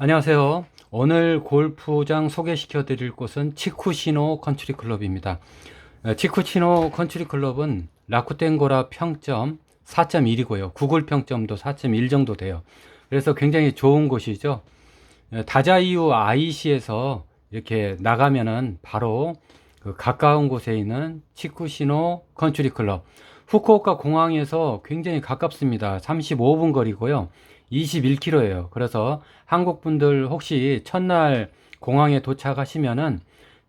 안녕하세요. 오늘 골프장 소개시켜 드릴 곳은 치쿠시노 컨트리 클럽입니다. 어, 치쿠시노 컨트리 클럽은 라쿠텐고라 평점 4.1이고요. 구글 평점도 4.1 정도 돼요. 그래서 굉장히 좋은 곳이죠. 어, 다자이유 아이시에서 이렇게 나가면은 바로 그 가까운 곳에 있는 치쿠시노 컨트리 클럽. 후쿠오카 공항에서 굉장히 가깝습니다. 35분 거리고요. 21km예요. 그래서 한국 분들 혹시 첫날 공항에 도착하시면은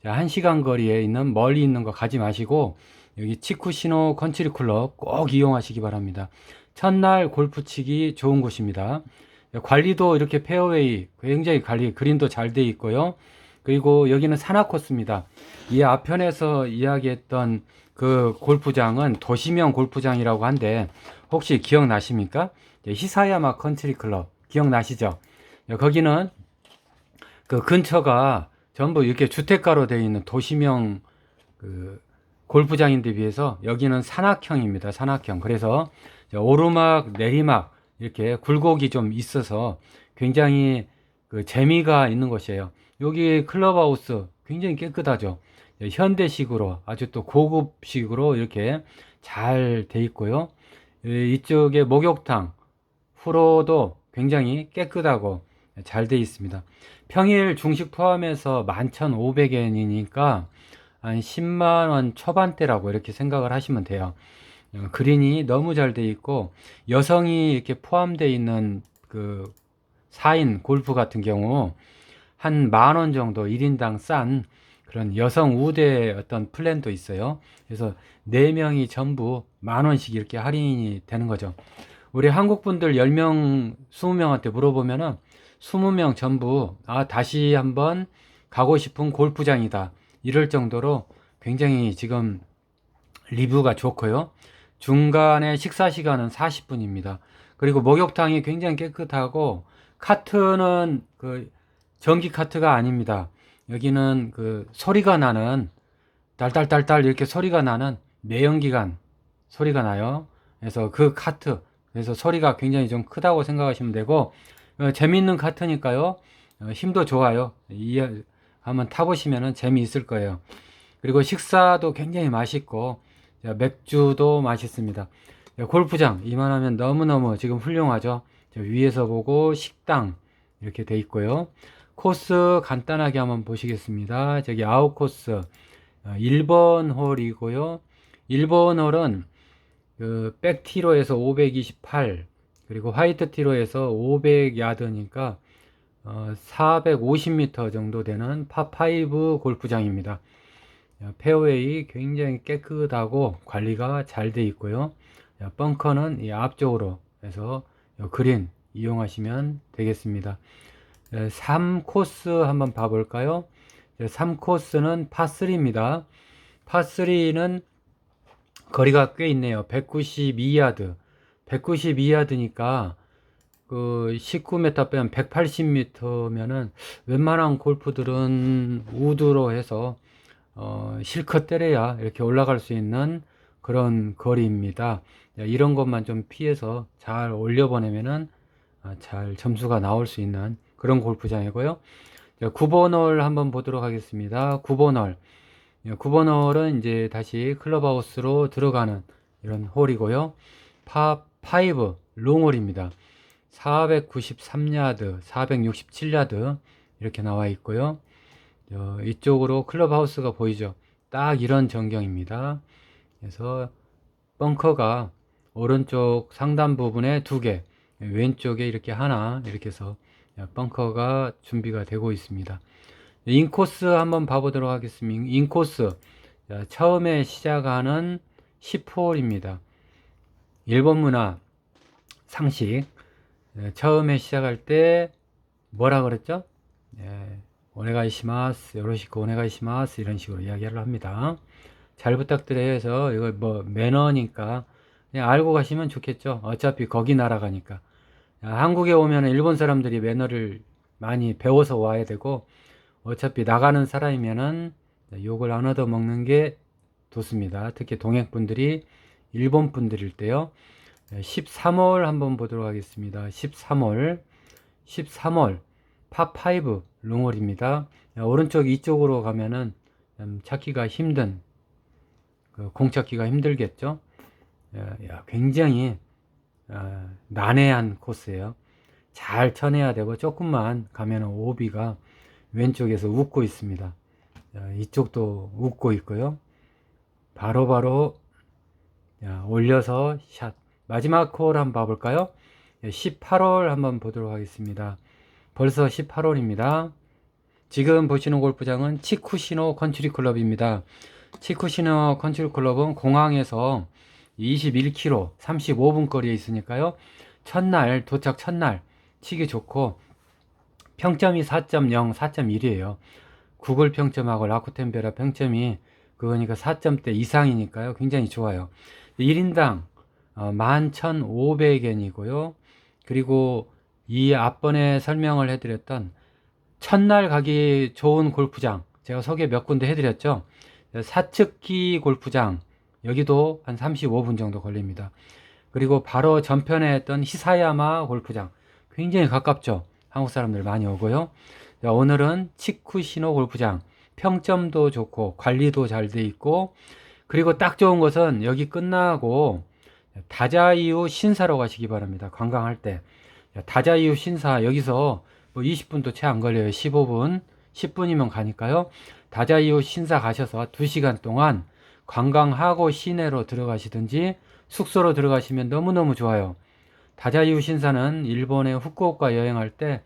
1시간 거리에 있는 멀리 있는 거 가지 마시고 여기 치쿠시노 컨트리 클럽 꼭 이용하시기 바랍니다. 첫날 골프 치기 좋은 곳입니다. 관리도 이렇게 페어웨이 굉장히 관리 그린도 잘 돼 있고요. 그리고 여기는 산악 코스입니다. 이 앞편에서 이야기했던 그 골프장은 도시명 골프장이라고 한데 혹시 기억나십니까? 히사야마 컨트리 클럽 기억나시죠? 거기는 그 근처가 전부 이렇게 주택가로 되어 있는 도시명 그 골프장인데 비해서 여기는 산악형입니다. 산악형. 그래서 오르막, 내리막 이렇게 굴곡이 좀 있어서 굉장히 그 재미가 있는 곳이에요. 여기 클럽하우스 굉장히 깨끗하죠. 현대식으로 아주 또 고급식으로 이렇게 잘 돼 있고요. 이쪽에 목욕탕, 프로도 굉장히 깨끗하고 잘 돼 있습니다. 평일 중식 포함해서 11,500엔이니까 한 10만 원 초반대라고 이렇게 생각을 하시면 돼요. 어, 그린이 너무 잘 돼 있고 여성이 이렇게 포함되어 있는 그 4인 골프 같은 경우 한 만 원 정도 1인당 싼 그런 여성 우대 어떤 플랜도 있어요. 그래서 4명이 전부 만 원씩 이렇게 할인이 되는 거죠. 우리 한국 분들 10명, 20명한테 물어보면은 20명 전부 아, 다시 한번 가고 싶은 골프장이다. 이럴 정도로 굉장히 지금 리뷰가 좋고요. 중간에 식사 시간은 40분입니다. 그리고 목욕탕이 굉장히 깨끗하고 카트는 그 전기 카트가 아닙니다. 여기는 그 소리가 나는 딸딸딸딸 이렇게 소리가 나는 내연기관 소리가 나요. 그래서 그 카트 그래서 소리가 굉장히 좀 크다고 생각하시면 되고 어, 재미있는 카트니까요. 어, 힘도 좋아요. 이 한번 타보시면 재미있을 거예요. 그리고 식사도 굉장히 맛있고 맥주도 맛있습니다. 골프장 이만하면 너무너무 지금 훌륭하죠. 위에서 보고 식당 이렇게 돼 있고요. 코스 간단하게 한번 보시겠습니다. 저기 아웃 코스 1번 어, 홀이고요. 1번 홀은 그 백티로 에서 528 그리고 화이트 티로 에서 500야드니까 어, 450m 정도 되는 파5 골프장입니다. 페어웨이 굉장히 깨끗하고 관리가 잘 돼 있고요. 벙커는 이 앞쪽으로 해서 그린 이용하시면 되겠습니다. 3코스 한번 봐볼까요? 3코스는 파3입니다. 파3는 거리가 꽤 있네요. 192야드. 192야드니까 그 19m 빼면 180m면은 웬만한 골프들은 우드로 해서 어 실컷 때려야 이렇게 올라갈 수 있는 그런 거리입니다. 이런 것만 좀 피해서 잘 올려보내면은 아, 잘 점수가 나올 수 있는 그런 골프장이고요. 9번 홀 한번 보도록 하겠습니다. 9번 홀. 9번 홀은 이제 다시 클럽하우스로 들어가는 이런 홀이고요. 파 5 롱홀입니다. 493야드, 467야드 이렇게 나와 있고요. 어, 이쪽으로 클럽하우스가 보이죠. 딱 이런 전경입니다. 그래서 벙커가 오른쪽 상단 부분에 두 개, 왼쪽에 이렇게 하나 이렇게 해서 벙커가 준비가 되고 있습니다. 인코스 한번 봐보도록 하겠습니다. 인코스 처음에 시작하는 10홀입니다. 일본 문화 상식 처음에 시작할 때 뭐라 그랬죠? 예, 오네가이시마스 요로시코 오네가이시마스 이런 식으로 이야기를 합니다. 잘 부탁드려요 해서 이거 뭐 매너니까 알고 가시면 좋겠죠. 어차피 거기 날아가니까. 한국에 오면 일본 사람들이 매너를 많이 배워서 와야 되고 어차피 나가는 사람이면은 욕을 안 얻어 먹는 게 좋습니다. 특히 동행 분들이 일본 분들일 때요. 13월 한번 보도록 하겠습니다. 13월 13월 파5 롱홀입니다. 야, 오른쪽 이쪽으로 가면은 음, 찾기가 힘든 그 공 찾기가 힘들겠죠. 굉장히 아, 난해한 코스예요. 잘 쳐내야 되고 조금만 가면은 오비가 왼쪽에서 웃고 있습니다. 자, 이쪽도 웃고 있고요. 바로바로 자, 올려서 샷. 마지막 홀 한번 봐볼까요? 18홀 한번 보도록 하겠습니다. 벌써 18홀입니다. 지금 보시는 골프장은 치쿠시노 컨트리 클럽입니다. 치쿠시노 컨트리 클럽은 공항에서 21km, 35분 거리에 있으니까요. 첫날, 도착 첫날 치기 좋고 평점이 4.0, 4.1이에요. 구글 평점하고 라쿠텐베라 평점이 그거니까 4점대 이상이니까요. 굉장히 좋아요. 1인당 어, 11,500엔이고요. 그리고 이 앞번에 설명을 해드렸던 첫날 가기 좋은 골프장 제가 소개 몇 군데 해드렸죠. 사측기 골프장 여기도 한 35분 정도 걸립니다. 그리고 바로 전편에 했던 히사야마 골프장 굉장히 가깝죠. 한국 사람들 많이 오고요. 자, 오늘은 치쿠시노 골프장 평점도 좋고 관리도 잘 돼 있고 그리고 딱 좋은 것은 여기 끝나고 다자이유 신사로 가시기 바랍니다. 관광할 때 다자이유 신사 여기서 뭐 20분도 채 안 걸려요. 15분, 10분이면 가니까요. 다자이유 신사 가셔서 2시간 동안 관광하고 시내로 들어가시든지 숙소로 들어가시면 너무너무 좋아요. 다자이유 신사는 일본의 후쿠오카 여행할 때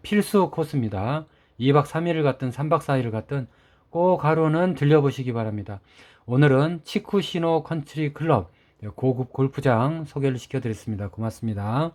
필수 코스입니다. 2박 3일을 갔든 3박 4일을 갔든 꼭 하루는 들려보시기 바랍니다. 오늘은 치쿠시노 컨트리 클럽 고급 골프장 소개를 시켜드렸습니다. 고맙습니다.